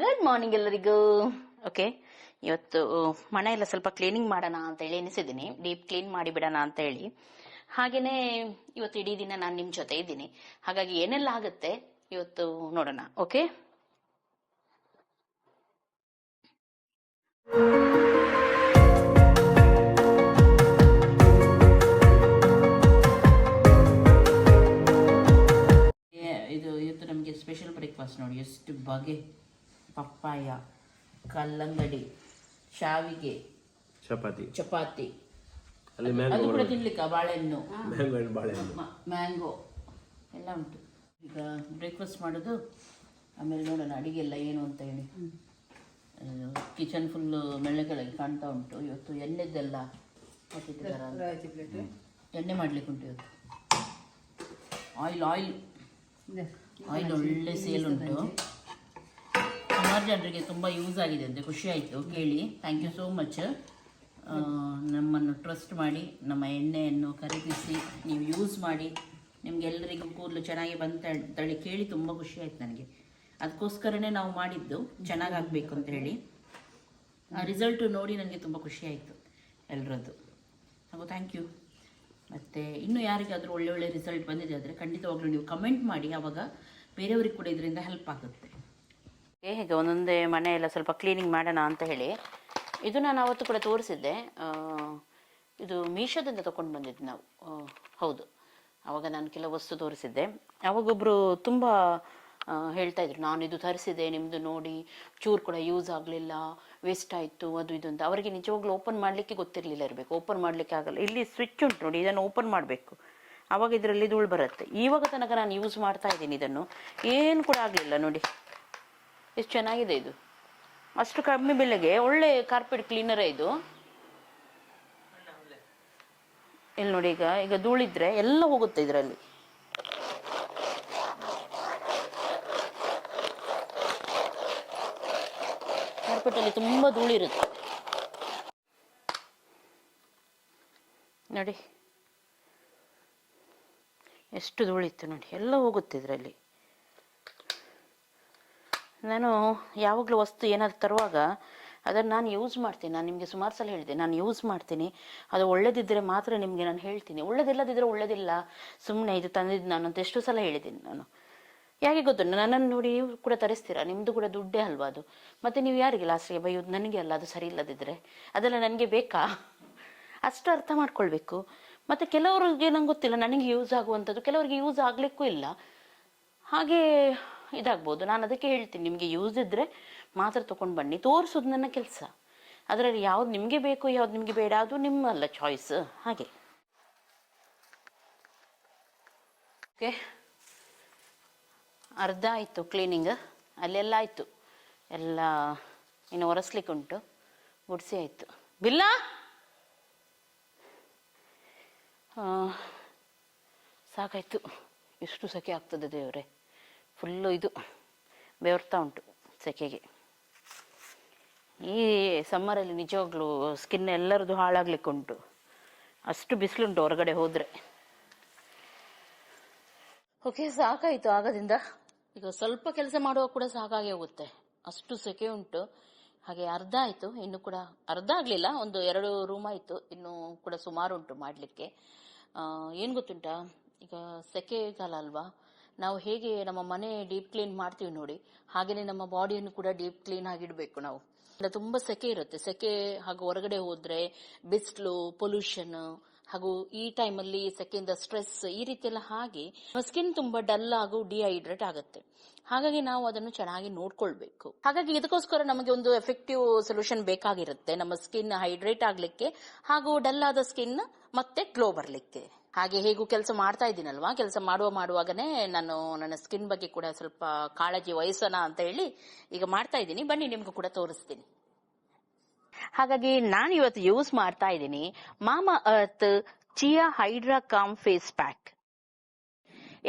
Good morning ಎಲ್ಲರಿಗೂ. Okay ಇವತ್ತು ಮನೆ ಎಲ್ಲ ಸ್ವಲ್ಪ ಕ್ಲೀನಿಂಗ್ ಮಾಡೋಣ ಅಂತ ಹೇಳಿ ಎನಿಸಿದ್ದೀನಿ ಡೀಪ್ ಕ್ಲೀನ್ ಮಾಡಿ ಬಿಡೋಣ ಅಂತ ಹೇಳಿ. ಹಾಗೇನೆ ಇವತ್ತು ಇಡೀ ದಿನ ನಾನು ನಿಮ್ಮ ಜೊತೆ ಇದ್ದೀನಿ. ಹಾಗಾಗಿ ಏನೆಲ್ಲ ಆಗುತ್ತೆ ಇವತ್ತು ನೋಡೋಣ. ಓಕೆ ಇದು, ಇವತ್ತು ನಮಗೆ ಸ್ಪೆಷಲ್ ಬ್ರೇಕ್ಫಾಸ್ಟ್ ನೋಡಿ. ಎಷ್ಟು ಬಗೆ. ಪಪ್ಪಾಯ ಕಲ್ಲಂಗಡಿ ಶಾವಿಗೆ ಚಪಾತಿ. ಚಪಾತಿ. ಅಲ್ಲಿ ಅದು ಮ್ಯಾಂಗೋ ಕೂಡ ತಿನ್ಲಿಕ್ಕ? ಬಾಳೆಹಣ್ಣು. ಮ್ಯಾಂಗೋ ಬಾಳೆಹಣ್ಣು. ಮ್ಯಾಂಗೋ ಎಲ್ಲ ಉಂಟು. ಈಗ ಬ್ರೇಕ್ಫಾಸ್ಟ್ ಮಾಡೋದು ಆಮೇಲೆ ನೋಡೋಣ ಅಡಿಗೆ ಎಲ್ಲ ಏನು ಅಂತ ಹೇಳಿ. ಕಿಚನ್ ಫುಲ್ಲು ಮೆಳ್ಳೆಗಳಲ್ಲಿ ಕಾಣ್ತಾ ಉಂಟು. ಇವತ್ತು ಎಣ್ಣೆದ್ದೆಲ್ಲ ಹಾಕಿಟ್ಟಿದ್ದಾರೆ ಅಂತ. ಎಣ್ಣೆ ಮಾಡ್ಲಿಕ್ಕೆ ಉಂಟು ಇವತ್ತು. ಆಯಿಲ್ ಆಯಿಲ್ ಆಯಿಲ್ ಒಳ್ಳೆ ಸೇಲ್ ಉಂಟು. ಸುಮಾರು ಜನರಿಗೆ ತುಂಬ ಯೂಸ್ ಆಗಿದೆ ಅಂತ ಖುಷಿ ಆಯಿತು, ಕೇಳಿ. ಥ್ಯಾಂಕ್ ಯು ಸೋ ಮಚ್ ನಮ್ಮನ್ನು ಟ್ರಸ್ಟ್ ಮಾಡಿ, ನಮ್ಮ ಎಣ್ಣೆಯನ್ನು ಖರೀದಿಸಿ ನೀವು ಯೂಸ್ ಮಾಡಿ ನಿಮಗೆಲ್ಲರಿಗೂ ಕೂದಲು ಚೆನ್ನಾಗಿ ತಳ್ಳಿ ಕೇಳಿ ತುಂಬ ಖುಷಿ ಆಯ್ತು ನನಗೆ. ಅದಕ್ಕೋಸ್ಕರನೇ ನಾವು ಮಾಡಿದ್ದು ಚೆನ್ನಾಗಾಗಬೇಕು ಅಂತ ಹೇಳಿ. ಆ ರಿಸಲ್ಟು ನೋಡಿ ನನಗೆ ತುಂಬ ಖುಷಿ ಆಯಿತು ಎಲ್ಲರದ್ದು ಹಾಗೂ ಥ್ಯಾಂಕ್ ಯು ಮತ್ತು ಇನ್ನು ಯಾರಿಗಾದರೂ ಒಳ್ಳೆ ಒಳ್ಳೆ ರಿಸಲ್ಟ್ ಬಂದಿದೆ ಆದರೆ ಖಂಡಿತವಾಗ್ಲೂ ನೀವು ಕಮೆಂಟ್ ಮಾಡಿ ಆವಾಗ ಬೇರೆಯವ್ರಿಗೆ ಕೂಡ ಇದರಿಂದ ಹೆಲ್ಪ್ ಆಗುತ್ತೆ. ಹೇಗೆ ಒಂದೊಂದೇ ಮನೆ ಎಲ್ಲ ಸ್ವಲ್ಪ ಕ್ಲೀನಿಂಗ್ ಮಾಡೋಣ ಅಂತ ಹೇಳಿ ಇದು ನಾನು ಅವತ್ತು ಕೂಡ ತೋರಿಸಿದ್ದೆ. ಇದು ಮೀಶೋದಿಂದ ತೊಗೊಂಡು ಬಂದಿದ್ದು ನಾವು. ಹೌದು. ಆವಾಗ ನಾನು ಕೆಲವು ವಸ್ತು ತೋರಿಸಿದ್ದೆ. ಅವಾಗೊಬ್ಬರು ತುಂಬ ತುಂಬಾ ಹೇಳ್ತಾ ಇದ್ರು, ನಾನು ಇದು ತರಿಸಿದೆ ನಿಮ್ಮದು ನೋಡಿ, ಚೂರು ಕೂಡ ಯೂಸ್ ಆಗಲಿಲ್ಲ ವೇಸ್ಟ್ ಆಯಿತು, ಅದು ಇದು ಅಂತ. ಅವರಿಗೆ ನಿಜವಾಗ್ಲೂ ಓಪನ್ ಮಾಡಲಿಕ್ಕೆ ಗೊತ್ತಿರಲಿಲ್ಲ ಇರಬೇಕು. ಓಪನ್ ಮಾಡಲಿಕ್ಕೆ ಆಗಲ್ಲ. ಇಲ್ಲಿ ಸ್ವಿಚ್ ಉಂಟು ನೋಡಿ, ಇದನ್ನು ಓಪನ್ ಮಾಡಬೇಕು. ಆವಾಗ ಇದರಲ್ಲಿ ಧೂಳು ಬರುತ್ತೆ. ಇವಾಗ ತನಕ ನಾನು ಯೂಸ್ ಮಾಡ್ತಾ ಇದ್ದೀನಿ ಇದನ್ನು. ಏನು ಕೂಡ ಆಗಲಿಲ್ಲ ನೋಡಿ. ಎಷ್ಟು ಚೆನ್ನಾಗಿದೆ ಇದು. ಅಷ್ಟು ಕಮ್ಮಿ ಬೆಲೆಗೆ ಒಳ್ಳೆ ಕಾರ್ಪೆಟ್ ಕ್ಲೀನರೇ ಇದು. ಇಲ್ಲಿ ನೋಡಿ ಈಗ ಈಗ ಧೂಳಿದ್ರೆ ಎಲ್ಲ ಹೋಗುತ್ತೆ ಇದರಲ್ಲಿ. ಕಾರ್ಪೆಟಲ್ಲಿ ತುಂಬ ಧೂಳಿರುತ್ತೆ. ನೋಡಿ. ಎಷ್ಟು ಧೂಳಿತ್ತು ನೋಡಿ, ಎಲ್ಲ ಹೋಗುತ್ತೆ ಇದರಲ್ಲಿ. ನಾನು ಯಾವಾಗಲೂ ವಸ್ತು ಏನಾದ್ರು ತರುವಾಗ ಅದನ್ನು ನಾನು ಯೂಸ್ ಮಾಡ್ತೀನಿ. ನಾನು ನಿಮಗೆ ಸುಮಾರು ಸಲ ಹೇಳಿದೆ. ನಾನು ಯೂಸ್ ಮಾಡ್ತೀನಿ. ಅದು ಒಳ್ಳೇದಿದ್ದರೆ ಮಾತ್ರ ನಿಮಗೆ ನಾನು ಹೇಳ್ತೀನಿ. ಒಳ್ಳೇದಿಲ್ಲದಿದ್ದರೆ ಒಳ್ಳೇದಿಲ್ಲ. ಸುಮ್ಮನೆ ಇದು ತಂದಿದ್ದು ನಾನು ಅಂತ ಎಷ್ಟು ಸಲ ಹೇಳಿದ್ದೀನಿ ನಾನು. ಯಾಕೆ ಗೊತ್ತು ನನ್ನನ್ನು ನೋಡಿ ನೀವು ಕೂಡ ತರಿಸ್ತೀರಾ? ನಿಮ್ಮದು ಕೂಡ ದುಡ್ಡೇ ಅಲ್ವಾ ಅದು? ಮತ್ತು ನೀವು ಯಾರಿಗೆ ಲಾಸ್ಟಿಗೆ ಬೈಯೋದು? ನನಗೆ ಅಲ್ಲ, ಅದು ಸರಿ ಇಲ್ಲದಿದ್ದರೆ ಅದೆಲ್ಲ ನನಗೆ ಬೇಕಾ? ಅಷ್ಟು ಅರ್ಥ ಮಾಡ್ಕೊಳ್ಬೇಕು. ಮತ್ತು ಕೆಲವರಿಗೆ ನಂಗೆ ಗೊತ್ತಿಲ್ಲ. ನನಗೆ ಯೂಸ್ ಆಗುವಂಥದ್ದು ಕೆಲವರಿಗೆ ಯೂಸ್ ಆಗಲಿಕ್ಕೂ ಇಲ್ಲ. ಹಾಗೆ ಇದಾಗ್ಬೋದು. ನಾನು ಅದಕ್ಕೆ ಹೇಳ್ತೀನಿ. ನಿಮಗೆ ಯೂಸ್ ಇದ್ದರೆ ಮಾತ್ರ ತೊಗೊಂಡು ಬನ್ನಿ. ತೋರಿಸೋದು ನನ್ನ ಕೆಲಸ. ಅದರಲ್ಲಿ ಯಾವ್ದು ನಿಮಗೆ ಬೇಕು, ಯಾವ್ದು ನಿಮಗೆ ಬೇಡ, ಅದು ನಿಮ್ಮಲ್ಲ ಚಾಯ್ಸ್ ಹಾಗೆ. ಓಕೆ. ಅರ್ಧ ಆಯಿತು ಕ್ಲೀನಿಂಗ್ ಅಲ್ಲೆಲ್ಲ ಆಯಿತು. ಎಲ್ಲ, ಇನ್ನು ಒರೆಸ್ಲಿಕ್ಕೆ ಉಂಟು. ಗುಡಿಸಿ ಆಯಿತು. ಬಿಲ್ಲ! ಸಾಕಾಯಿತು. ಎಷ್ಟು ಸಖಿ ಆಗ್ತದೆ ದೇವರೇ. ಫುಲ್ಲು ಇದು ಬೆವರ್ತಾ ಉಂಟು ಸೆಕೆಗೆ. ಈ ಸಮ್ಮರಲ್ಲಿ ನಿಜವಾಗ್ಲೂ ಸ್ಕಿನ್ ಎಲ್ಲರದು ಹಾಳಾಗ್ಲಿಕ್ಕೆ ಉಂಟು. ಅಷ್ಟು ಬಿಸಿಲುಂಟು ಹೊರಗಡೆ ಹೋದರೆ. ಓಕೆ ಸಾಕಾಯಿತು ಆಗದಿಂದ. ಈಗ ಸ್ವಲ್ಪ ಕೆಲಸ ಮಾಡುವಾಗ ಕೂಡ ಸಾಕಾಗಿ ಹೋಗುತ್ತೆ. ಅಷ್ಟು ಸೆಕೆ ಉಂಟು. ಹಾಗೆ ಅರ್ಧ ಆಯಿತು. ಇನ್ನು ಕೂಡ ಅರ್ಧ ಆಗಲಿಲ್ಲ. ಒಂದು ಎರಡು ರೂಮ್ ಆಯಿತು. ಇನ್ನು ಕೂಡ ಸುಮಾರು ಉಂಟು ಮಾಡಲಿಕ್ಕೆ. ಏನು ಗೊತ್ತುಂಟಾ? ಈಗ ಸೆಕೆಗಾಲ ಅಲ್ವಾ? ನಾವು ಹೇಗೆ ನಮ್ಮ ಮನೆ ಡೀಪ್ ಕ್ಲೀನ್ ಮಾಡ್ತೀವಿ ನೋಡಿ ಹಾಗೆಯೇ ನಮ್ಮ ಬಾಡಿಯನ್ನು ಕೂಡ ಡೀಪ್ ಕ್ಲೀನ್ ಆಗಿಡಬೇಕು ನಾವು. ತುಂಬಾ ಸೆಕೆ ಇರುತ್ತೆ. ಸೆಕೆ ಹಾಗೂ ಹೊರಗಡೆ ಹೋದ್ರೆ ಬಿಸಿಲು ಪೊಲ್ಯೂಷನ್ ಹಾಗೂ ಈ ಟೈಮಲ್ಲಿ ಸೆಕೆಯಿಂದ ಸ್ಟ್ರೆಸ್ ಈ ರೀತಿ ಎಲ್ಲ ಹಾಗೆ ಸ್ಕಿನ್ ತುಂಬಾ ಡಲ್ ಹಾಗೂ ಡಿಹೈಡ್ರೇಟ್ ಆಗುತ್ತೆ. ಹಾಗಾಗಿ ನಾವು ಅದನ್ನು ಚೆನ್ನಾಗಿ ನೋಡ್ಕೊಳ್ಬೇಕು. ಹಾಗಾಗಿ ಇದಕ್ಕೋಸ್ಕರ ನಮಗೆ ಒಂದು ಎಫೆಕ್ಟಿವ್ ಸೊಲ್ಯೂಷನ್ ಬೇಕಾಗಿರುತ್ತೆ. ನಮ್ಮ ಸ್ಕಿನ್ ಹೈಡ್ರೇಟ್ ಆಗ್ಲಿಕ್ಕೆ ಹಾಗೂ ಡಲ್ ಆದ ಸ್ಕಿನ್ ಮತ್ತೆ ಗ್ಲೋ ಬರ್ಲಿಕ್ಕೆ. ಹಾಗೆ ಹೇಗೂ ಕೆಲಸ ಮಾಡ್ತಾ ಇದ್ದೀನಲ್ವಾ? ಕೆಲಸ ಮಾಡುವ ಮಾಡುವಾಗನೇ ನಾನು ನನ್ನ ಸ್ಕಿನ್ ಬಗ್ಗೆ ಕೂಡ ಸ್ವಲ್ಪ ಕಾಳಜಿ ವಹಿಸೋಣ ಅಂತ ಹೇಳಿ ಈಗ ಮಾಡ್ತಾ ಇದ್ದೀನಿ. ಬನ್ನಿ, ನಿಮ್ಗೂ ಕೂಡ ತೋರಿಸ್ತೀನಿ. ಹಾಗಾಗಿ ನಾನು ಇವತ್ತು ಯೂಸ್ ಮಾಡ್ತಾ ಇದ್ದೀನಿ Mamaearth chia hydra calm face pack.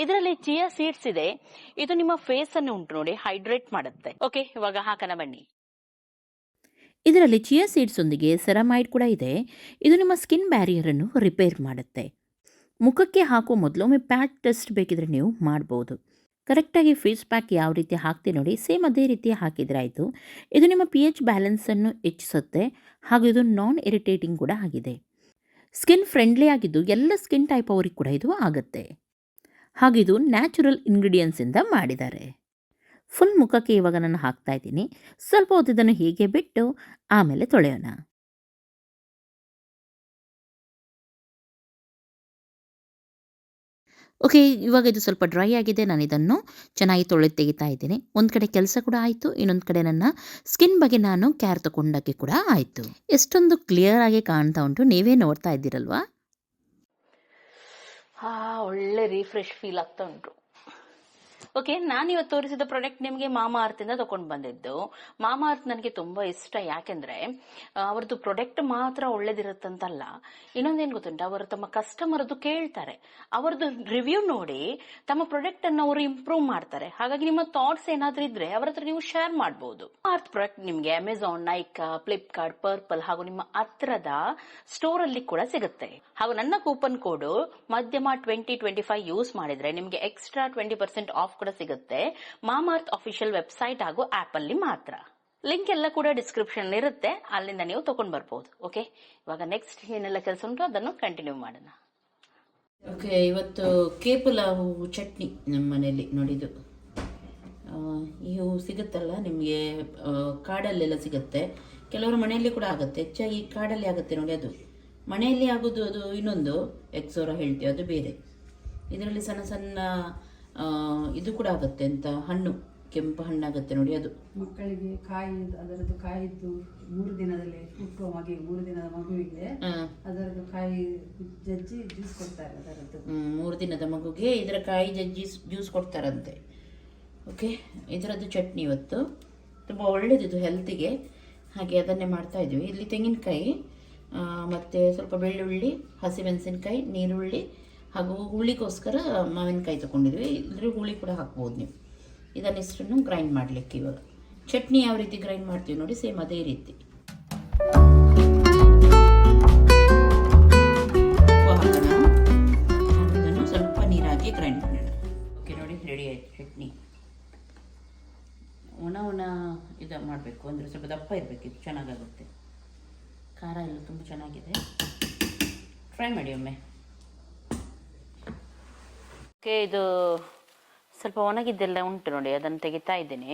ಇದರಲ್ಲಿ ಚಿಯಾ ಸೀಡ್ಸ್ ಇದೆ. ಇದು ನಿಮ್ಮ ಫೇಸ್ ಅನ್ನು ಉಂಟು ನೋಡಿ, ಹೈಡ್ರೇಟ್ ಮಾಡುತ್ತೆ. ಓಕೆ ಇವಾಗ ಹಾಕನ ಬನ್ನಿ. ಇದರಲ್ಲಿ ಚಿಯಾ ಸೀಡ್ಸೊಂದಿಗೆ ಸೆರಮೈಡ್ ಕೂಡ ಇದೆ. ಇದು ನಿಮ್ಮ ಸ್ಕಿನ್ ಬ್ಯಾರಿಯರನ್ನು ರಿಪೇರ್ ಮಾಡುತ್ತೆ. ಮುಖಕ್ಕೆ ಹಾಕೋ ಮೊದಲೊಮ್ಮೆ ಪ್ಯಾಟ್ ಟೆಸ್ಟ್ ಬೇಕಿದ್ರೆ ನೀವು ಮಾಡ್ಬೋದು. ಕರೆಕ್ಟಾಗಿ ಫೇಸ್ ಪ್ಯಾಕ್ ಯಾವ ರೀತಿ ಹಾಕ್ತೀವಿ ನೋಡಿ, ಸೇಮ್ ಅದೇ ರೀತಿ ಹಾಕಿದರೆ ಆಯಿತು. ಇದು ನಿಮ್ಮ ಪಿ ಎಚ್ ಬ್ಯಾಲೆನ್ಸನ್ನು ಹೆಚ್ಚಿಸುತ್ತೆ, ಹಾಗೂ ಇದು ನಾನ್ ಇರಿಟೇಟಿಂಗ್ ಕೂಡ ಆಗಿದೆ. ಸ್ಕಿನ್ ಫ್ರೆಂಡ್ಲಿ ಆಗಿದ್ದು ಎಲ್ಲ ಸ್ಕಿನ್ ಟೈಪ್ ಅವ್ರಿಗೆ ಕೂಡ ಇದು ಆಗುತ್ತೆ. ಹಾಗಿದು ನ್ಯಾಚುರಲ್ ಇಂಗ್ರೀಡಿಯೆಂಟ್ಸಿಂದ ಮಾಡಿದ್ದಾರೆ. ಫುಲ್ ಮುಖಕ್ಕೆ ಇವಾಗ ನಾನು ಹಾಕ್ತಾ ಇದ್ದೀನಿ. ಸ್ವಲ್ಪ ಹೊತ್ತು ಇದನ್ನು ಹೀಗೆ ಬಿಟ್ಟು ಆಮೇಲೆ ತೊಳೆಯೋಣ. ಓಕೆ ಇವಾಗ ಇದು ಸ್ವಲ್ಪ ಡ್ರೈ ಆಗಿದೆ, ನಾನು ಇದನ್ನು ಚೆನ್ನಾಗಿ ತೊಳೆದು ತೆಗಿತಾ ಇದ್ದೀನಿ. ಒಂದು ಕಡೆ ಕೆಲಸ ಕೂಡ ಆಯಿತು, ಇನ್ನೊಂದು ಕಡೆ ನನ್ನ ಸ್ಕಿನ್ ಬಗ್ಗೆ ನಾನು ಕೇರ್ ತಗೊಂಡಕ್ಕೆ ಕೂಡ ಆಯಿತು. ಎಷ್ಟೊಂದು ಕ್ಲಿಯರ್ ಆಗಿ ಕಾಣ್ತಾ ಉಂಟು, ನೀವೇ ನೋಡ್ತಾ ಇದ್ದೀರಲ್ವಾ? ಒಳ್ಳೆ ರಿಫ್ರೆಶ್ ಫೀಲ್ ಆಗ್ತಾ ಉಂಟು. ಓಕೆ ನಾನು ಇವತ್ತು ತೋರಿಸಿದ ಪ್ರಾಡಕ್ಟ್ ನಿಮಗೆ ಮಾಮಾ ಇಂದ ತಗೊಂಡು ಬಂದಿದ್ದು. ಮಾಮಾ ಅರ್ತ್ ನನಗೆ ತುಂಬಾ ಇಷ್ಟ, ಯಾಕೆಂದ್ರೆ ಅವರದ್ದು ಪ್ರಾಡಕ್ಟ್ ಮಾತ್ರ ಒಳ್ಳೇದಿರುತ್ತಂತಲ್ಲ. ಇನ್ನೊಂದೇನ್ ಗೊತ್ತುಂಟ? ಅವರು ತಮ್ಮ ಕಸ್ಟಮರ್ದು ಕೇಳ್ತಾರೆ. ಅವರದ್ದು ರಿವ್ಯೂ ನೋಡಿ ತಮ್ಮ ಪ್ರಾಡಕ್ಟ್ ಅನ್ನು ಅವರು ಇಂಪ್ರೂವ್ ಮಾಡ್ತಾರೆ. ಹಾಗಾಗಿ ನಿಮ್ಮ ಥಾಟ್ಸ್ ಏನಾದ್ರೂ ಇದ್ರೆ ಅವರ ಹತ್ರ ನೀವು ಶೇರ್ ಮಾಡಬಹುದು ಅರ್ತ್ ಪ್ರಾಡಕ್ಟ್ ನಿಮಗೆ ಅಮೆಝಾನ್ ನೈಕಾ ಫ್ಲಿಪ್ಕಾರ್ಟ್ ಪರ್ಪಲ್ ಹಾಗೂ ನಿಮ್ಮ ಹತ್ರದ ಸ್ಟೋರ್ ಅಲ್ಲಿ ಕೂಡ ಸಿಗುತ್ತೆ. ಹಾಗೂ ನನ್ನ ಕೂಪನ್ ಕೋಡ್ ಮಧ್ಯಮ ಟ್ವೆಂಟಿ ಟ್ವೆಂಟಿ ಫೈವ್ ಯೂಸ್ ಮಾಡಿದ್ರೆ ನಿಮಗೆ ಎಕ್ಸ್ಟ್ರಾ ಟ್ವೆಂಟಿ ಪರ್ಸೆಂಟ್ ಆಫ್ ಕೂಡ ಸಿಗುತ್ತೆ. ಮಾಮಾರ್ತ್ ಅಫಿಷಿಯಲ್ ವೆಬ್ಸೈಟ್ ಹಾಗೂ ಆಪ್ ಅಲ್ಲಿ ಮಾತ್ರ. ಲಿಂಕ್ ಎಲ್ಲ ಕೂಡ ಡಿಸ್ಕ್ರಿಪ್ಷನ್ ಇರುತ್ತೆ. ಅಲ್ಲಿಂದ ನೀವು ತಗೊಂಡ್ ಬರ್ಬೋದು. ಓಕೆ ಇವಾಗ ನೆಕ್ಸ್ಟ್ ಏನೆಲ್ಲ ಕೆಲಸ ಉಂಟು ಅದನ್ನು ಕಂಟಿನ್ಯೂ ಮಾಡೋಣ. ಓಕೆ ಇವತ್ತು ಕೇಪುಲಾವು ಚಟ್ನಿ ನಮ್ಮ ಮನೆಯಲ್ಲಿ ನೋಡಿದ್ದು. ಈ ಹೂವು ಸಿಗುತ್ತಲ್ಲ ನಿಮಗೆ ಕಾಡಲ್ಲೆಲ್ಲ ಸಿಗುತ್ತೆ. ಕೆಲವರು ಮನೆಯಲ್ಲಿ ಕೂಡ ಆಗುತ್ತೆ. ಹೆಚ್ಚಾಗಿ ಕಾಡಲ್ಲಿ ಆಗುತ್ತೆ ನೋಡಿ ಅದು. ಮನೆಯಲ್ಲಿ ಆಗೋದು ಅದು ಇನ್ನೊಂದು. ಎಕ್ಸೋರ ಹೇಳ್ತೀವಿ, ಅದು ಬೇರೆ. ಇದರಲ್ಲಿ ಸಣ್ಣ ಸಣ್ಣ ಇದು ಕೂಡ ಆಗುತ್ತೆ ಅಂತ ಹಣ್ಣು ಕೆಂಪು ಹಣ್ಣಾಗುತ್ತೆ ನೋಡಿ ಅದು. ಮಕ್ಕಳಿಗೆ ಕಾಯಿ ಅದರದ್ದು ಕಾಯಿದ್ದು ಮೂರು ದಿನದಲ್ಲಿ ಹುಟ್ಟುವ ಮಗುವಿಗೆ ಮೂರು ದಿನದ ಮಗುವಿಗೆ ಅದರದ್ದು ಕಾಯಿ ಜಜ್ಜಿ ಜ್ಯೂಸ್ ಕೊಡ್ತಾರೆ ಅದರದ್ದು. ಮೂರು ದಿನದ ಮಗುಗೆ ಇದರ ಕಾಯಿ ಜಜ್ಜಿ ಜ್ಯೂಸ್ ಕೊಡ್ತಾರಂತೆ. ಓಕೆ ಇದರದ್ದು ಚಟ್ನಿ ಇವತ್ತು. ತುಂಬ ಒಳ್ಳೇದಿದು ಹೆಲ್ತಿಗೆ ಹಾಗೆ ಅದನ್ನೇ ಮಾಡ್ತಾ ಇದ್ವಿ. ಇಲ್ಲಿ ತೆಂಗಿನಕಾಯಿ ಮತ್ತು ಮತ್ತೆ ಸ್ವಲ್ಪ ಬೆಳ್ಳುಳ್ಳಿ ಹಸಿಮೆಣಸಿನಕಾಯಿ ನೀರುಳ್ಳಿ ಹಾಗೂ ಹುಳಿಗೋಸ್ಕರ ಮಾವಿನಕಾಯಿ ತೊಗೊಂಡಿದ್ವಿ. ಇಲ್ಲದ್ರೆ ಹುಳಿ ಕೂಡ ಹಾಕ್ಬೋದು ನೀವು. ಇದನ್ನಿಷ್ಟನ್ನು ಗ್ರೈಂಡ್ ಮಾಡಲಿಕ್ಕೆ ಇವಾಗ. ಚಟ್ನಿ ಯಾವ ರೀತಿ ಗ್ರೈಂಡ್ ಮಾಡ್ತೀವಿ ನೋಡಿ ಸೇಮ್ ಅದೇ ರೀತಿ. ಇದನ್ನು ಸ್ವಲ್ಪ ನೀರಾಗಿ ಗ್ರೈಂಡ್ ಮಾಡೋಣ. ಓಕೆ, ನೋಡಿ ರೆಡಿ ಆಯ್ತು ಚಟ್ನಿ. ಒಣ ಒಣ ಇದು ಮಾಡಬೇಕು. ಅಂದರೆ ಸ್ವಲ್ಪ ದಪ್ಪ ಇರಬೇಕು, ಇದು ಚೆನ್ನಾಗಾಗುತ್ತೆ. ಖಾರ ಎಲ್ಲ ತುಂಬ ಚೆನ್ನಾಗಿದೆ. ಟ್ರೈ ಮಾಡಿ ಒಮ್ಮೆ. ಓಕೆ ಇದು ಸ್ವಲ್ಪ ಒಣಗಿದ್ದೆಲ್ಲ ಉಂಟು ನೋಡಿ, ಅದನ್ನು ತೆಗಿತಾ ಇದ್ದೇನೆ.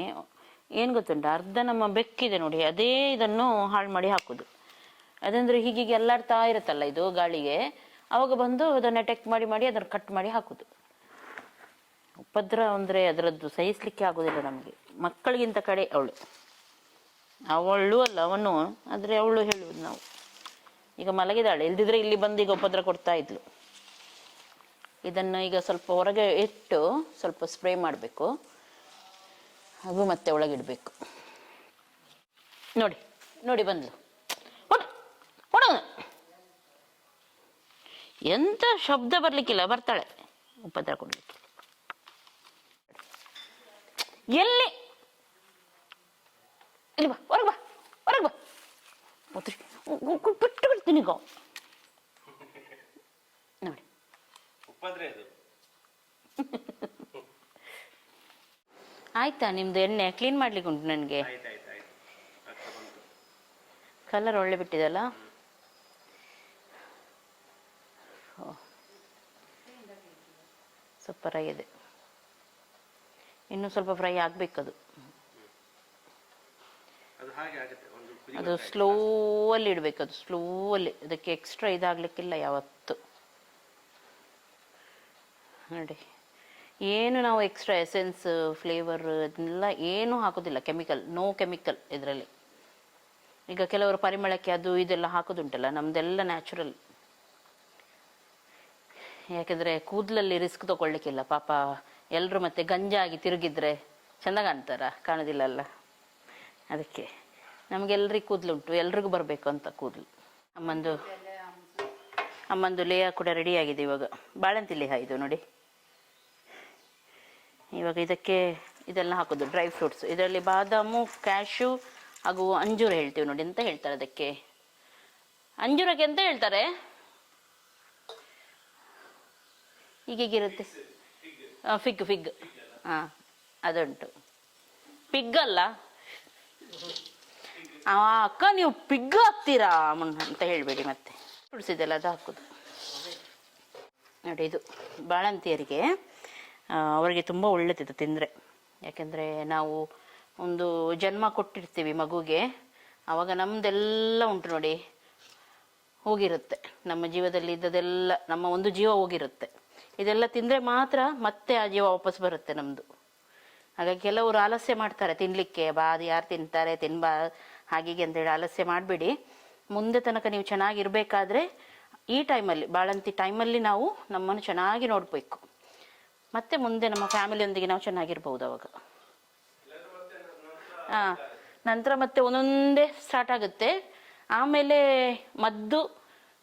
ಏನು ಗೊತ್ತುಂಟು, ಅರ್ಧ ನಮ್ಮ ಬೆಕ್ಕಿದೆ ನೋಡಿ, ಅದೇ ಇದನ್ನು ಹಾಳು ಮಾಡಿ ಹಾಕೋದು. ಅದಂದ್ರೆ ಹೀಗೀಗೆ ಎಲ್ಲಾಡ್ತಾ ಇರುತ್ತಲ್ಲ ಇದು ಗಾಳಿಗೆ, ಅವಾಗ ಬಂದು ಅದನ್ನು ಟೆಕ್ ಮಾಡಿ ಮಾಡಿ ಅದನ್ನು ಕಟ್ ಮಾಡಿ ಹಾಕೋದು. ಉಪದ್ರ ಅಂದರೆ ಅದರದ್ದು ಸಹಿಸ್ಲಿಕ್ಕೆ ಆಗೋದಿಲ್ಲ ನಮಗೆ. ಮಕ್ಕಳಿಗಿಂತ ಕಡೆ ಅವಳು. ಅವಳು ಅಲ್ಲ, ಅವನು. ಆದರೆ ಅವಳು ಹೇಳುವುದು ನಾವು. ಈಗ ಮಲಗಿದಾಳೆ ಇಲ್ದಿದ್ರೆ ಇಲ್ಲಿ ಬಂದು ಈಗ ಉಪದ್ರ ಕೊಡ್ತಾ ಇದ್ಲು. ಇದನ್ನು ಈಗ ಸ್ವಲ್ಪ ಹೊರಗೆ ಇಟ್ಟು ಸ್ವಲ್ಪ ಸ್ಪ್ರೇ ಮಾಡಬೇಕು. ಹಾಗೂ ಮತ್ತೆ ಒಳಗಿಡಬೇಕು. ನೋಡಿ ನೋಡಿ ಬಂದ್ಲು. ಎಂಥ ಶಬ್ದ ಬರ್ಲಿಕ್ಕಿಲ್ಲ, ಬರ್ತಾಳೆ. ಉಪದ್ರ ಕೊಡ್ಲಿಕ್ಕೆ. ಎಲ್ಲಿ? ಇಲ್ಲಿ ಬಾ, ಹೊರಗೆ ಬಾ ಹೊರಗೆ ಬಾ. ಬಿಟ್ಟು ಬಿಡ್ತೀನಿ ಈಗ ನೋಡಿ ಆಯ್ತಾ? ನಿಮ್ದು ಎಣ್ಣೆ ಕ್ಲೀನ್ ಮಾಡ್ಲಿಕ್ಕೆ ಉಂಟು ನನಗೆ? ಕಲರ್ ಒಳ್ಳೆ ಬಿಟ್ಟಿದಲ್ಲ? ಸೂಪರ್ ಆಗಿದೆ. ಇನ್ನೂ ಸ್ವಲ್ಪ ಫ್ರೈ ಆಗಬೇಕದು ಅದು. ಸ್ಲೋ ಅಲ್ಲಿ ಇಡಬೇಕು ಅದು ಸ್ಲೋ ಅಲ್ಲಿ ಅದಕ್ಕೆ ಎಕ್ಸ್ಟ್ರಾ ಇದಾಗಲಿಕ್ಕಿಲ್ಲ ಯಾವತ್ತು. ನೋಡಿ. ಏನು ನಾವು ಎಕ್ಸ್ಟ್ರಾ ಎಸೆನ್ಸ್ ಫ್ಲೇವರ್ ಅದನ್ನೆಲ್ಲ ಏನೂ ಹಾಕೋದಿಲ್ಲ ಕೆಮಿಕಲ್ ನೋ ಕೆಮಿಕಲ್ ಇದರಲ್ಲಿ. ಈಗ ಕೆಲವರು ಪರಿಮಳಕ್ಕೆ ಅದು ಇದೆಲ್ಲ ಹಾಕೋದುಂಟಲ್ಲ, ನಮ್ದೆಲ್ಲ ನ್ಯಾಚುರಲ್ ಯಾಕೆಂದರೆ ಕೂದಲಲ್ಲಿ ರಿಸ್ಕ್ ತಗೊಳ್ಳಿಕ್ಕಿಲ್ಲ, ಪಾಪ ಎಲ್ಲರೂ ಮತ್ತೆ ಗಂಜಾಗಿ ತಿರುಗಿದ್ರೆ ಚೆಂದ ಕಾಣ್ತಾರ? ಕಾಣೋದಿಲ್ಲಲ್ಲ ಅದಕ್ಕೆ ನಮಗೆಲ್ಲರಿಗೂ ಕೂದಲುಂಟು, ಎಲ್ರಿಗೂ ಬರಬೇಕು ಅಂತ ಕೂದಲು. ಅಮ್ಮಂದು ಅಮ್ಮಂದು ಲೇಯ ಕೂಡ ರೆಡಿ ಆಗಿದೆ ಇವಾಗ. ಬಾಳಂತಿ ಲೇಹ ಇದು ನೋಡಿ. ಇವಾಗ ಇದಕ್ಕೆ ಇದೆಲ್ಲ ಹಾಕೋದು ಡ್ರೈ ಫ್ರೂಟ್ಸ್ ಇದರಲ್ಲಿ ಬಾದಾಮು ಕ್ಯಾಶು ಹಾಗೂ ಅಂಜೂರ ಹೇಳ್ತೀವಿ ನೋಡಿ ಅಂತ ಹೇಳ್ತಾರೆ ಅದಕ್ಕೆ. ಅಂಜೂರಕ್ಕೆ ಅಂತ ಹೇಳ್ತಾರೆ? ಹೀಗೀಗಿರುತ್ತೆ ಫಿಗ್ ಫಿಗ್ ಹಾಂ ಅದುಂಟು. ಪಿಗ್ ಅಲ್ಲ? ಅಕ್ಕ, ನೀವು ಪಿಗ್ ಹಾಕ್ತೀರಾ ಅಂತ ಹೇಳಬೇಡಿ ಮತ್ತೆ. ಉಳಿಸಿದೆಲ್ಲ ಅದು ಹಾಕೋದು. ನೋಡಿ ಇದು ಬಾಳಂತಿಯರಿಗೆ ಅವರಿಗೆ ತುಂಬ ಒಳ್ಳೆದಿತ್ತು ತಿಂದರೆ. ಯಾಕೆಂದರೆ ನಾವು ಒಂದು ಜನ್ಮ ಕೊಟ್ಟಿರ್ತೀವಿ ಮಗುಗೆ ಆವಾಗ ನಮ್ಮದೆಲ್ಲ ಉಂಟು ನೋಡಿ, ಹೋಗಿರುತ್ತೆ. ನಮ್ಮ ಜೀವದಲ್ಲಿ ಇದ್ದದೆಲ್ಲ, ನಮ್ಮ ಒಂದು ಜೀವ ಹೋಗಿರುತ್ತೆ. ಇದೆಲ್ಲ ತಿಂದರೆ ಮಾತ್ರ ಮತ್ತೆ ಆ ಜೀವ ವಾಪಸ್ ಬರುತ್ತೆ ನಮ್ಮದು ಹಾಗಾಗಿ ಕೆಲವರು ಆಲಸ್ಯ ಮಾಡ್ತಾರೆ ತಿನ್ನಲಿಕ್ಕೆ ಬಾ, ಅದು ಯಾರು ತಿಂತಾರೆ, ತಿನ್ಬಾ, ಹಾಗೀಗೆ ಅಂತೇಳಿ ಆಲಸ್ಯ ಮಾಡಬೇಡಿ. ಮುಂದೆ ತನಕ ನೀವು ಚೆನ್ನಾಗಿರಬೇಕಾದ್ರೆ ಈ ಟೈಮಲ್ಲಿ ಬಾಳಂತಿ ಟೈಮಲ್ಲಿ ನಾವು ನಮ್ಮನ್ನು ಚೆನ್ನಾಗಿ ನೋಡಬೇಕು. ಮತ್ತೆ ಮುಂದೆ ನಮ್ಮ ಫ್ಯಾಮಿಲಿಯೊಂದಿಗೆ ನಾವು ಚೆನ್ನಾಗಿರ್ಬೋದು ಅವಾಗ. ಹಾಂ ನಂತರ ಮತ್ತೆ ಒಂದೊಂದೇ ಸ್ಟಾರ್ಟ್ ಆಗುತ್ತೆ. ಆಮೇಲೆ ಮದ್ದು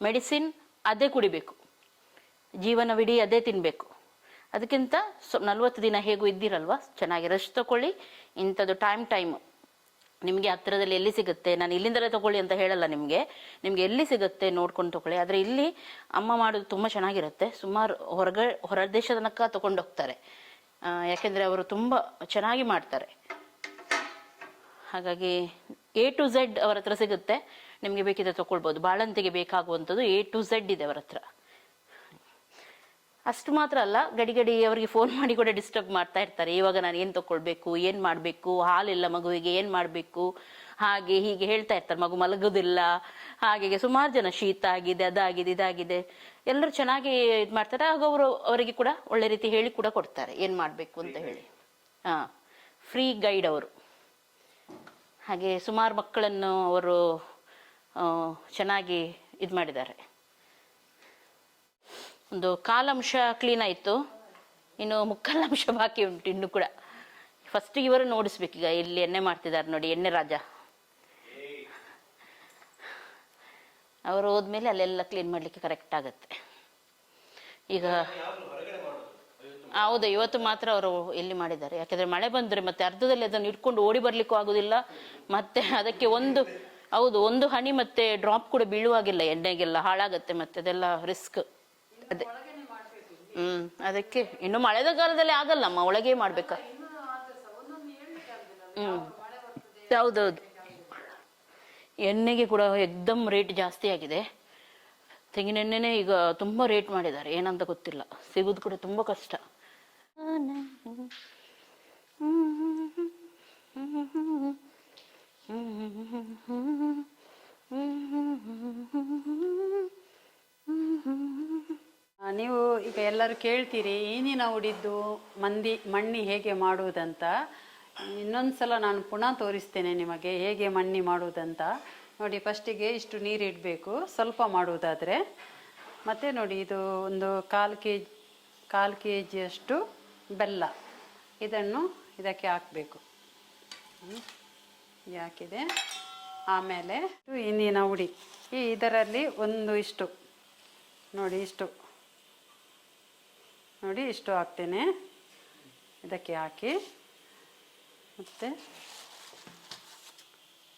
ಮೆಡಿಸಿನ್ ಅದೇ ಕುಡಿಬೇಕು. ಜೀವನವಿಡೀ ಅದೇ ತಿನ್ನಬೇಕು ಅದಕ್ಕಿಂತ ಸೊ ನಲ್ವತ್ತು ದಿನ ಹೇಗೂ ಇದ್ದೀರಲ್ವ? ಚೆನ್ನಾಗಿ ರೆಸ್ಟ್ ತಗೊಳ್ಳಿ ಇಂಥದ್ದು ಟೈಮ್ ಟೈಮ್ ನಿಮಗೆ ಹತ್ತಿರದಲ್ಲಿ ಎಲ್ಲಿ ಸಿಗುತ್ತೆ? ನಾನು ಇಲ್ಲಿಂದಲೇ ತೊಗೊಳ್ಳಿ ಅಂತ ಹೇಳಲ್ಲ ನಿಮಗೆ. ನಿಮಗೆ ಎಲ್ಲಿ ಸಿಗುತ್ತೆ ನೋಡ್ಕೊಂಡು ತೊಗೊಳ್ಳಿ. ಆದರೆ ಇಲ್ಲಿ ಅಮ್ಮ ಮಾಡೋದು ತುಂಬ ಚೆನ್ನಾಗಿರುತ್ತೆ. ಸುಮಾರು ಹೊರಗ ಹೊರ ದೇಶ ತನಕ ತಗೊಂಡು ಹೋಗ್ತಾರೆ. ಆ, ಯಾಕೆಂದರೆ ಅವರು ತುಂಬ ಚೆನ್ನಾಗಿ ಮಾಡ್ತಾರೆ. ಹಾಗಾಗಿ ಎ ಟು ಝೆಡ್ ಅವರ ಹತ್ರ ಸಿಗುತ್ತೆ. ನಿಮಗೆ ಬೇಕಿದ್ರೆ ತಗೊಳ್ಬೋದು. ಬಾಳಂತಿಗೆ ಬೇಕಾಗುವಂಥದ್ದು ಎ ಟು ಝೆಡ್ ಇದೆ ಅವರ ಹತ್ರ ಅಷ್ಟು ಮಾತ್ರ ಅಲ್ಲ, ಗಡಿ ಗಡಿ ಅವರಿಗೆ ಫೋನ್ ಮಾಡಿ ಕೂಡ ಡಿಸ್ಟರ್ಬ್ ಮಾಡ್ತಾ ಇರ್ತಾರೆ. ಇವಾಗ ನಾನು ಏನು ತಗೊಳ್ಬೇಕು ಏನು ಮಾಡಬೇಕು, ಹಾಲಿಲ್ಲ ಮಗುವಿಗೆ ಏನು ಮಾಡಬೇಕು, ಹಾಗೆ ಹೀಗೆ ಹೇಳ್ತಾ ಇರ್ತಾರೆ. ಮಗು ಮಲಗೋದಿಲ್ಲ ಹಾಗೆ ಸುಮಾರು ಜನ ಶೀತ ಆಗಿದೆ, ಅದಾಗಿದೆ, ಇದಾಗಿದೆ. ಎಲ್ಲರೂ ಚೆನ್ನಾಗಿ ಇದು ಮಾಡ್ತಾರೆ. ಆಗ ಅವರು ಅವರಿಗೆ ಕೂಡ ಒಳ್ಳೆ ರೀತಿ ಹೇಳಿ ಕೂಡ ಕೊಡ್ತಾರೆ. ಏನು ಮಾಡಬೇಕು ಅಂತ ಹೇಳಿ. ಹಾಂ ಫ್ರೀ ಗೈಡ್ ಅವರು. ಹಾಗೆ ಸುಮಾರು ಮಕ್ಕಳನ್ನು ಅವರು ಚೆನ್ನಾಗಿ ಇದು ಮಾಡಿದ್ದಾರೆ. ಒಂದು ಕಾಲಂಶ ಕ್ಲೀನ್ ಆಯಿತು. ಇನ್ನು ಮುಕ್ಕಾಲಂಶ ಬಾಕಿ ಉಂಟು ಇನ್ನು ಕೂಡ. ಫಸ್ಟ್ ಇವರು ನೋಡಿಸ್ಬೇಕೀಗ ಇಲ್ಲಿ ಎಣ್ಣೆ ಮಾಡ್ತಿದ್ದಾರೆ ನೋಡಿ, ಎಣ್ಣೆ ರಾಜ. ಅವರು ಹೋದ್ಮೇಲೆ ಅಲ್ಲೆಲ್ಲ ಕ್ಲೀನ್ ಮಾಡಲಿಕ್ಕೆ ಕರೆಕ್ಟ್ ಆಗುತ್ತೆ. ಈಗ ಹೌದು, ಇವತ್ತು ಮಾತ್ರ ಅವರು ಎಲ್ಲಿ ಮಾಡಿದ್ದಾರೆ? ಯಾಕಂದ್ರೆ ಮಳೆ ಬಂದರೆ ಮತ್ತೆ ಅರ್ಧದಲ್ಲಿ ಅದನ್ನು ಇಟ್ಕೊಂಡು ಓಡಿ ಬರ್ಲಿಕ್ಕೂ ಆಗೋದಿಲ್ಲ. ಮತ್ತೆ ಅದಕ್ಕೆ ಒಂದು, ಹೌದು, ಒಂದು ಹನಿ ಮತ್ತೆ ಡ್ರಾಪ್ ಕೂಡ ಬೀಳುವಾಗಿಲ್ಲ ಎಣ್ಣೆಗೆಲ್ಲ, ಹಾಳಾಗುತ್ತೆ ಮತ್ತೆ ಅದೆಲ್ಲ ರಿಸ್ಕ್ ಅದೇ. ಹ್ಮ್, ಅದಕ್ಕೆ. ಇನ್ನು ಮಳೆದ ಕಾಲದಲ್ಲಿ ಆಗಲ್ಲಮ್ಮ ಒಳಗೆ ಮಾಡ್ಬೇಕ? ಹ್ಮ್. ಹೌದೌದು. ಎಣ್ಣೆಗೆ ಕೂಡ ಎಕ್ದಮ್ ರೇಟ್ ಜಾಸ್ತಿ ಆಗಿದೆ. ತೆಂಗಿನ ಎಣ್ಣೆನೇ ಈಗ ತುಂಬ ರೇಟ್ ಮಾಡಿದ್ದಾರೆ. ಏನಂತ ಗೊತ್ತಿಲ್ಲ. ಸಿಗೋದು ಕೂಡ ತುಂಬ ಕಷ್ಟ. ನೀವು ಈಗ ಎಲ್ಲರೂ ಕೇಳ್ತೀರಿ ಏನಿನ ಉಡಿದ್ದು ಮಂದಿ, ಮಣ್ಣಿ ಹೇಗೆ ಮಾಡುವುದಂತ? ಇನ್ನೊಂದು ಸಲ ನಾನು ಪುನಃ ತೋರಿಸ್ತೇನೆ ನಿಮಗೆ ಹೇಗೆ ಮಣ್ಣಿ ಮಾಡುವುದಂತ. ನೋಡಿ, ಫಸ್ಟಿಗೆ ಇಷ್ಟು ನೀರು ಇಡಬೇಕು, ಸ್ವಲ್ಪ ಮಾಡುವುದಾದರೆ. ಮತ್ತು ನೋಡಿ, ಇದು ಒಂದು ಕಾಲು ಕೆ ಜಿ ಕಾಲು ಕೆ ಜಿಯಷ್ಟು ಬೆಲ್ಲ. ಇದನ್ನು ಇದಕ್ಕೆ ಹಾಕಬೇಕು. ಹಾಕಿದೆ. ಆಮೇಲೆ ಇದು ಇನ್ನಿನ ಉಡಿ. ಈ ಇದರಲ್ಲಿ ಒಂದು ಇಷ್ಟು. ನೋಡಿ, ಇಷ್ಟು. ನೋಡಿ, ಇಷ್ಟು ಹಾಕ್ತೇನೆ. ಇದಕ್ಕೆ ಹಾಕಿ. ಮತ್ತು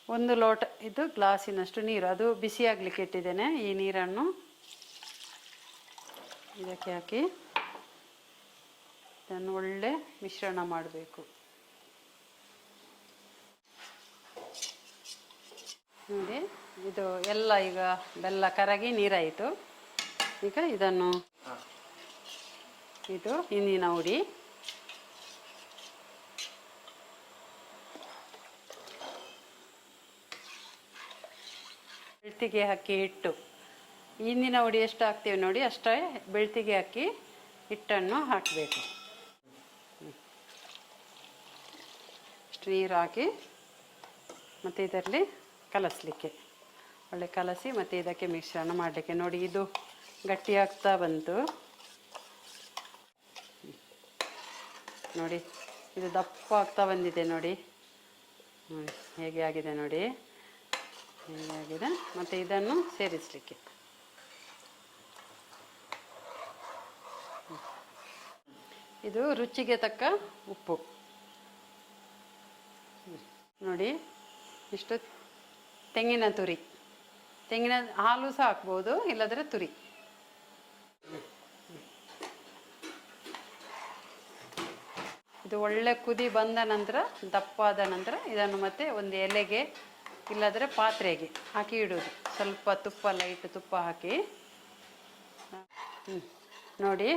ಒಂದು ಲೋಟ, ಇದು ಗ್ಲಾಸಿನಷ್ಟು ನೀರು. ಅದು ಬಿಸಿಯಾಗಲಿಕ್ಕೆ ಇಟ್ಟಿದ್ದೇನೆ, ಈ ನೀರನ್ನು. ಇದಕ್ಕೆ ಹಾಕಿ. ಇದನ್ನು ಒಳ್ಳೆ ಮಿಶ್ರಣ ಮಾಡಬೇಕು. ನೋಡಿ, ಇದು ಎಲ್ಲ ಈಗ ಬೆಲ್ಲ ಕರಗಿ ನೀರಾಯಿತು. ಈಗ ಇದನ್ನು ಇದು ಹಿಂದಿನ ಉಡಿ ಬೆಳ್ತಿಗೆ ಹಾಕಿ ಹಿಟ್ಟು. ಹಿಂದಿನ ಉಡಿ ಎಷ್ಟು ಹಾಕ್ತೀವಿ ನೋಡಿ, ಅಷ್ಟೇ ಬೆಳ್ತಿಗೆ ಹಾಕಿ ಹಿಟ್ಟನ್ನು ಹಾಕಬೇಕು. ನೀರು ಹಾಕಿ ಮತ್ತು ಇದರಲ್ಲಿ ಕಲಸಲಿಕ್ಕೆ. ಒಳ್ಳೆ ಕಲಸಿ ಮತ್ತು ಇದಕ್ಕೆ ಮಿಶ್ರಣ ಮಾಡಲಿಕ್ಕೆ. ನೋಡಿ ಇದು ಗಟ್ಟಿಯಾಗ್ತಾ ಬಂತು. ನೋಡಿ. ಇದು ದಪ್ಪ ಆಗ್ತಾ ಬಂದಿದೆ ನೋಡಿ. ಹೇಗೆ ಆಗಿದೆ ನೋಡಿ. ಹೇಗೆ ಆಗಿದೆ? ಮತ್ತು ಇದನ್ನು ಸೇರಿಸಲಿಕ್ಕೆ. ಇದು ರುಚಿಗೆ ತಕ್ಕ ಉಪ್ಪು. ನೋಡಿ, ಇಷ್ಟು ತೆಂಗಿನ ತುರಿ. ತೆಂಗಿನ ಹಾಲು ಸಹ ಹಾಕ್ಬೋದು, ಇಲ್ಲದ್ರೆ ತುರಿ. ಇದು ಒಳ್ಳೆ ಕುದಿ ಬಂದ ನಂತರ, ದಪ್ಪಾದ ನಂತರ ಇದನ್ನು ಮತ್ತೆ ಒಂದು ಎಲೆಗೆ, ಇಲ್ಲದ್ರೆ ಪಾತ್ರೆಗೆ ಹಾಕಿ ಇಡೋದು. ಸ್ವಲ್ಪ ತುಪ್ಪ, ಲೈಟ್ ತುಪ್ಪ ಹಾಕಿ. ನೋಡಿ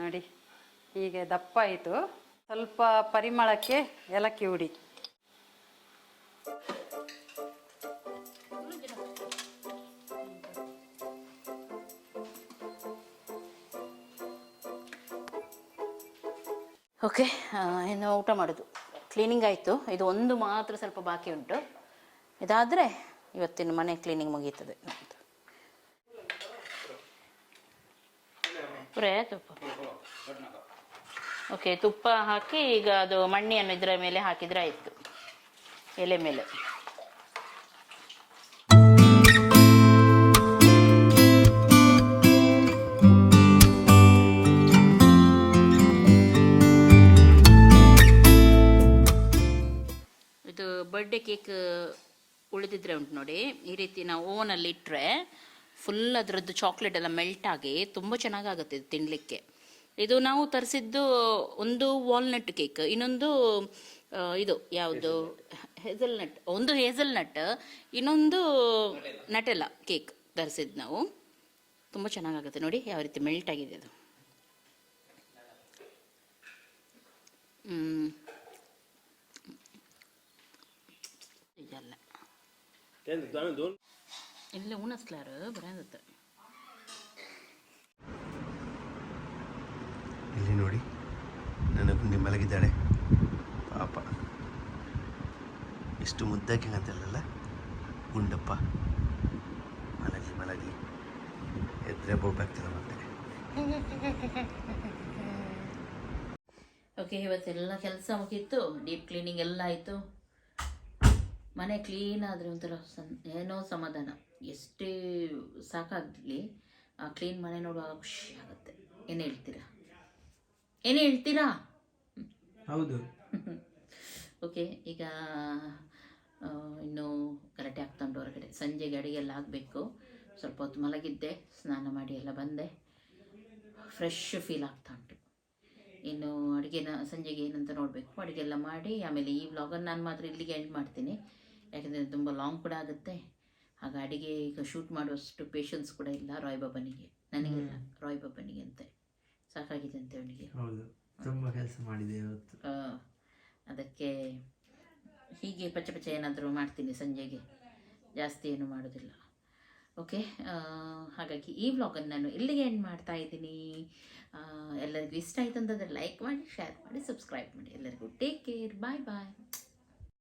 ನೋಡಿ, ಹೀಗೆ ದಪ್ಪ ಆಯಿತು. ಸ್ವಲ್ಪ ಪರಿಮಳಕ್ಕೆ ಏಲಕ್ಕಿ ಹುಡಿ. ಓಕೆ ಇನ್ನು ಊಟ ಮಾಡೋದು. ಕ್ಲೀನಿಂಗ್ ಆಯಿತು. ಇದು ಒಂದು ಮಾತ್ರ ಸ್ವಲ್ಪ ಬಾಕಿ ಉಂಟು. ಇದಾದರೆ ಇವತ್ತಿನ ಮನೆ ಕ್ಲೀನಿಂಗ್ ಮುಗೀತದೆ ತುಪ್ಪ? ಓಕೆ ತುಪ್ಪ ಹಾಕಿ ಈಗ ಅದು ಮಣ್ಣಿಯನ್ನು ಇದರ ಮೇಲೆ ಹಾಕಿದರೆ ಆಯಿತು. ಎಲೆ ಮೇಲೆ. ಬರ್ಡೇ ಕೇಕ್ ಉಳಿದಿದ್ರೆ ಉಂಟು ನೋಡಿ. ಈ ರೀತಿ ನಾವು ಓವನಲ್ಲಿ ಇಟ್ಟರೆ ಫುಲ್ ಅದರದ್ದು ಚಾಕ್ಲೇಟ್ ಎಲ್ಲ ಮೆಲ್ಟ್ ಆಗಿ ತುಂಬ ಚೆನ್ನಾಗಾಗುತ್ತೆ ಇದು ತಿನ್ನಲಿಕ್ಕೆ ಇದು ನಾವು ತರಿಸಿದ್ದು ಒಂದು ವಾಲ್ನಟ್ ಕೇಕ್ ಇನ್ನೊಂದು ಇದು ಯಾವುದು? ಹೇಸಲ್ನಟ್ ಒಂದು ಹೇಸಲ್ನಟ್ ಇನ್ನೊಂದು ನಟೆಲ್ಲ ಕೇಕ್ ತರಿಸಿದ್ದು ನಾವು. ತುಂಬ ಚೆನ್ನಾಗಾಗುತ್ತೆ ನೋಡಿ ಯಾವ ರೀತಿ ಮೆಲ್ಟ್ ಆಗಿದೆ ಅದು. ಹ್ಮ್. ಇದಲ್ಲ ಇಲ್ಲ ಉಣಸ್ಲಾರು ಬರೋದತ್ತೆ ಇಲ್ಲಿ ನೋಡಿ ನನ್ನ ಗುಂಡಿ ಮಲಗಿದ್ದಾಳೆ ಪಾಪ ಎಷ್ಟು ಮುದ್ದಾಗಿ ಅಂತಲ್ಲ ಗುಂಡಪ್ಪ ಮಲಗಿ ಮಲಗಿ ಎದ್ರೆ ಬೋಬಾಗ್ತಿಲ್ಲ ಮತ್ತೆ ಓಕೆ ಇವತ್ತೆಲ್ಲ ಕೆಲಸ ಮುಗೀತು ಡೀಪ್ ಕ್ಲೀನಿಂಗ್ ಎಲ್ಲ ಆಯಿತು ಮನೆ ಕ್ಲೀನ್ ಆದರೆ ಒಂಥರ ಸನ್ ಏನೋ ಸಮಾಧಾನ. ಎಷ್ಟೇ ಸಾಕಾಗಲಿ ಆ ಕ್ಲೀನ್ ಮನೆ ನೋಡುವಾಗ ಖುಷಿ ಆಗುತ್ತೆ. ಏನು ಹೇಳ್ತೀರಾ? ಏನು ಹೇಳ್ತೀರಾ? ಹೌದು. ಓಕೆ ಈಗ ಇನ್ನೂ ಗಲಾಟೆ ಉಂಟು ಹೊರಗಡೆ. ಸಂಜೆಗೆ ಅಡುಗೆ ಎಲ್ಲ ಆಗಬೇಕು. ಸ್ವಲ್ಪ ಹೊತ್ತು ಮಲಗಿದ್ದೆ ಸ್ನಾನ ಮಾಡಿ ಎಲ್ಲ ಬಂದೆ. ಫ್ರೆಶ್ ಫೀಲ್ ಆಗ್ತಾ ಉಂಟು ಇನ್ನು ಅಡುಗೆನ ಸಂಜೆಗೆ ಏನಂತ ನೋಡಬೇಕು. ಅಡುಗೆ ಎಲ್ಲ ಮಾಡಿ ಆಮೇಲೆ ಈ ವ್ಲಾಗನ್ನು ನಾನು ಮಾತ್ರ ಇಲ್ಲಿಗೆ ಎಂಡ್ ಮಾಡ್ತೀನಿ. ಯಾಕಂದರೆ ತುಂಬ ಲಾಂಗ್ ಕೂಡ ಆಗುತ್ತೆ. ಆಗ ಅಡುಗೆ ಈಗ ಶೂಟ್ ಮಾಡುವಷ್ಟು ಪೇಷನ್ಸ್ ಕೂಡ ಇಲ್ಲ ರಾಯ್ ಬಾಬನಿಗೆ ನನಗಿಲ್ಲ ರಾಯ್ ಬಾಬನಿಗೆ ಅಂತೆ. ಸಾಕಾಗಿದೆ ಅಂತೆ ಅವನಿಗೆ. ಹೌದು. ತುಂಬ ಕೆಲಸ ಮಾಡಿದೆ ಇವತ್ತು ಅದಕ್ಕೆ ಹೀಗೆ ಪಚ್ಚ ಪಚ್ಚ ಏನಾದರೂ ಮಾಡ್ತೀನಿ ಸಂಜೆಗೆ. ಜಾಸ್ತಿ ಏನು ಮಾಡೋದಿಲ್ಲ. ಓಕೆ ಹಾಗಾಗಿ ಈ ವ್ಲಾಗನ್ನು ನಾನು ಇಲ್ಲಿಗೆ ಎಂಡ್ ಮಾಡ್ತಾ ಇದ್ದೀನಿ. ಎಲ್ಲರಿಗೂ ಇಷ್ಟ ಆಯ್ತು ಅಂತಂದರೆ ಲೈಕ್ ಮಾಡಿ ಶೇರ್ ಮಾಡಿ ಸಬ್ಸ್ಕ್ರೈಬ್ ಮಾಡಿ. ಎಲ್ಲರಿಗೂ ಟೇಕ್ ಕೇರ್ ಬಾಯ್ ಬಾಯ್